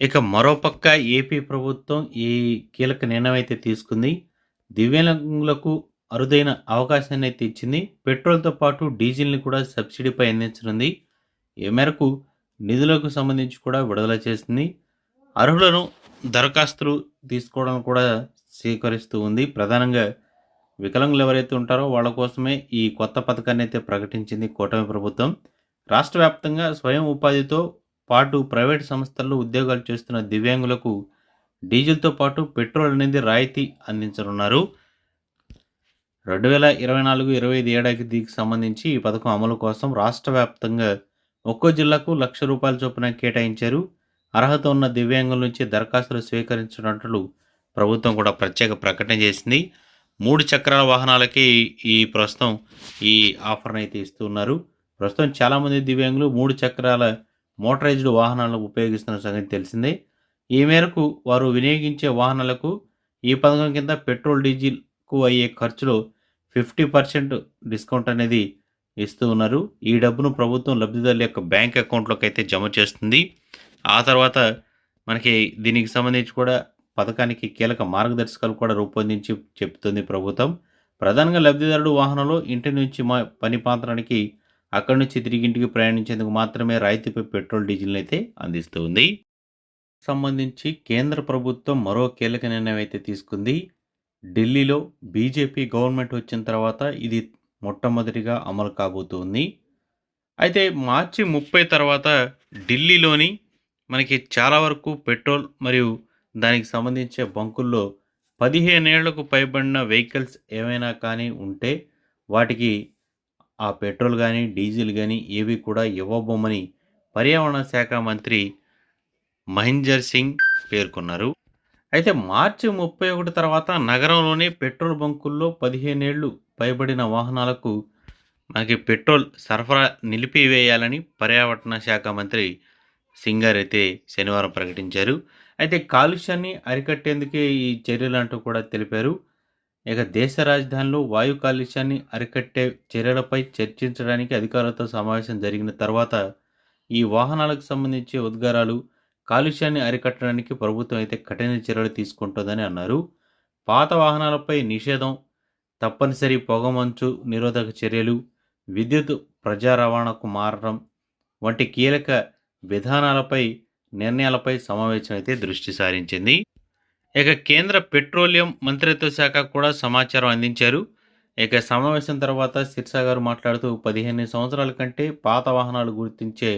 ఇక మరోపక్క ఏపీ ప్రభుత్వం ఈ కీలక నిర్ణయం అయితే తీసుకుంది. దివ్యాంగులకు అరుదైన అవకాశాన్ని అయితే ఇచ్చింది. పెట్రోల్తో పాటు డీజిల్ని కూడా సబ్సిడీపై అందించనుంది. ఈ మేరకు నిధులకు సంబంధించి కూడా విడుదల చేస్తుంది అర్హులను దరఖాస్తులు తీసుకోవడం కూడా స్వీకరిస్తూ ఉంది. ప్రధానంగా వికలాంగులు ఎవరైతే ఉంటారో వాళ్ళ కోసమే ఈ కొత్త పథకాన్ని అయితే ప్రకటించింది కూటమి ప్రభుత్వం. రాష్ట్ర వ్యాప్తంగా స్వయం ఉపాధితో పాటు ప్రైవేట్ సంస్థల్లో ఉద్యోగాలు చేస్తున్న దివ్యాంగులకు డీజిల్తో పాటు పెట్రోల్ అనేది రాయితీ అందించనున్నారు. రెండు వేల ఇరవై నాలుగు ఇరవై ఐదు ఏడాదికి సంబంధించి ఈ పథకం అమలు కోసం రాష్ట్ర వ్యాప్తంగా ఒక్కో జిల్లాకు లక్ష రూపాయల చొప్పున కేటాయించారు. అర్హత ఉన్న దివ్యాంగుల నుంచి దరఖాస్తులు స్వీకరించినట్లు ప్రభుత్వం కూడా ప్రత్యేక ప్రకటన చేసింది. మూడు చక్రాల వాహనాలకి ఈ ప్రస్తుతం ఈ ఆఫర్ని అయితే ఇస్తున్నారు. ప్రస్తుతం చాలామంది దివ్యాంగులు మూడు చక్రాల మోటరైజ్డ్ వాహనాలను ఉపయోగిస్తున్న సంగతి తెలిసిందే. ఈ మేరకు వారు వినియోగించే వాహనాలకు ఈ పథకం కింద పెట్రోల్ డీజిల్కు అయ్యే ఖర్చులో ఫిఫ్టీ పర్సెంట్ డిస్కౌంట్ అనేది ఇస్తూ ఉన్నారు. ఈ డబ్బును ప్రభుత్వం లబ్ధిదారుల యొక్క బ్యాంక్ అకౌంట్లోకి అయితే జమ చేస్తుంది. ఆ తర్వాత మనకి దీనికి సంబంధించి కూడా పథకానికి కీలక మార్గదర్శకాలు కూడా రూపొందించి చెప్తుంది ప్రభుత్వం. ప్రధానంగా లబ్ధిదారుడు వాహనంలో ఇంటి నుంచి మా పని పాత్రానికి అక్కడి నుంచి తిరిగి ఇంటికి ప్రయాణించేందుకు మాత్రమే రాయితీపై పెట్రోల్ డీజిల్ని అయితే అందిస్తుంది సంబంధించి కేంద్ర ప్రభుత్వం మరో కీలక నిర్ణయం అయితే తీసుకుంది. ఢిల్లీలో బీజేపీ గవర్నమెంట్ వచ్చిన తర్వాత ఇది మొట్టమొదటిగా అమలు కాబోతుంది అయితే మార్చి ముప్పై తర్వాత ఢిల్లీలోని మనకి చాలా వరకు పెట్రోల్ మరియు దానికి సంబంధించే బంకుల్లో పదిహేనేళ్ళకు పైబడిన వెహికల్స్ ఏమైనా కానీ ఉంటే వాటికి ఆ పెట్రోల్ కానీ డీజిల్ కానీ ఏవి కూడా ఇవ్వబోమని పర్యావరణ శాఖ మంత్రి మహేందర్ సింగ్ పేర్కొన్నారు. అయితే మార్చి ముప్పై ఒకటి తర్వాత నగరంలోని పెట్రోల్ బంకుల్లో పదిహేనేళ్ళు పైబడిన వాహనాలకు మనకి పెట్రోల్ సరఫరా నిలిపివేయాలని పర్యావరణ శాఖ మంత్రి సింగార్ అయితే శనివారం ప్రకటించారు. అయితే కాలుష్యాన్ని అరికట్టేందుకే ఈ చర్యలు అంటూ కూడా తెలిపారు. ఇక దేశ రాజధానిలో వాయు కాలుష్యాన్ని అరికట్టే చర్యలపై చర్చించడానికి అధికారులతో సమావేశం జరిగిన తర్వాత ఈ వాహనాలకు సంబంధించి ఉద్గారాలు కాలుష్యాన్ని అరికట్టడానికి ప్రభుత్వం అయితే కఠిన చర్యలు తీసుకుంటుందని అన్నారు. పాత వాహనాలపై నిషేధం తప్పనిసరి పొగమంచు నిరోధక చర్యలు విద్యుత్ ప్రజా రవాణాకు మారడం వంటి కీలక విధానాలపై నిర్ణయాలపై సమావేశం అయితే దృష్టి సారించింది. ఇక కేంద్ర పెట్రోలియం మంత్రిత్వ శాఖ కూడా సమాచారం అందించారు. ఇక సమావేశం తర్వాత సిర్సా గారు మాట్లాడుతూ పదిహేను సంవత్సరాల కంటే పాత వాహనాలు గుర్తించే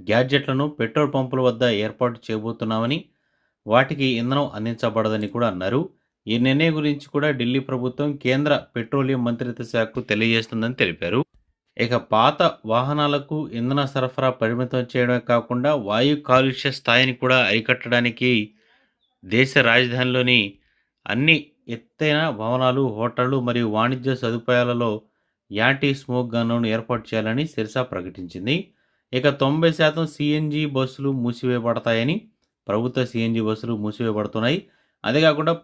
గ్యాడ్జెట్లను పెట్రోల్ పంపుల వద్ద ఏర్పాటు చేయబోతున్నామని వాటికి ఇంధనం అందించబడదని కూడా అన్నారు. ఈ నిర్ణయం గురించి కూడా ఢిల్లీ ప్రభుత్వం కేంద్ర పెట్రోలియం మంత్రిత్వ శాఖకు తెలియజేస్తుందని తెలిపారు. ఇక పాత వాహనాలకు ఇంధన సరఫరా పరిమితం చేయడమే కాకుండా వాయు కాలుష్య స్థాయిని కూడా అరికట్టడానికి దేశ రాజధానిలోని అన్ని ఎత్తైన భవనాలు హోటళ్ళు మరియు వాణిజ్య సదుపాయాలలో యాంటీ స్మోక్ గన్ను ఏర్పాటు చేయాలని సిర్సా ప్రకటించింది. ఇక తొంభై శాతం సిఎన్జి బస్సులు మూసివేయబడతాయని ప్రభుత్వ సిఎన్జి బస్సులు మూసివేయబడుతున్నాయి. అదే కాకుండా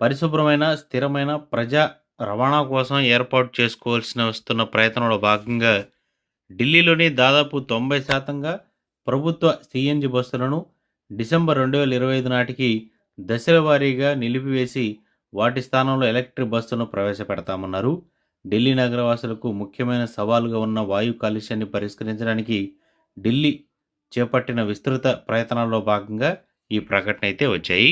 పరిశుభ్రమైన స్థిరమైన ప్రజా రవాణా కోసం ఏర్పాటు చేసుకోవాల్సిన వస్తున్న ప్రయత్నంలో భాగంగా ఢిల్లీలోని దాదాపు తొంభై శాతంగా ప్రభుత్వ సిఎన్జి బస్సులను డిసెంబర్ రెండు వేల ఇరవై ఐదు నాటికి దశల వారీగా నిలిపివేసి వాటి స్థానంలో ఎలక్ట్రిక్ బస్సును ప్రవేశపెడతామన్నారు. ఢిల్లీ నగరవాసులకు ముఖ్యమైన సవాలుగా ఉన్న వాయు కాలుష్యాన్ని పరిష్కరించడానికి ఢిల్లీ చేపట్టిన విస్తృత ప్రయత్నాల్లో భాగంగా ఈ ప్రకటన అయితే వచ్చాయి.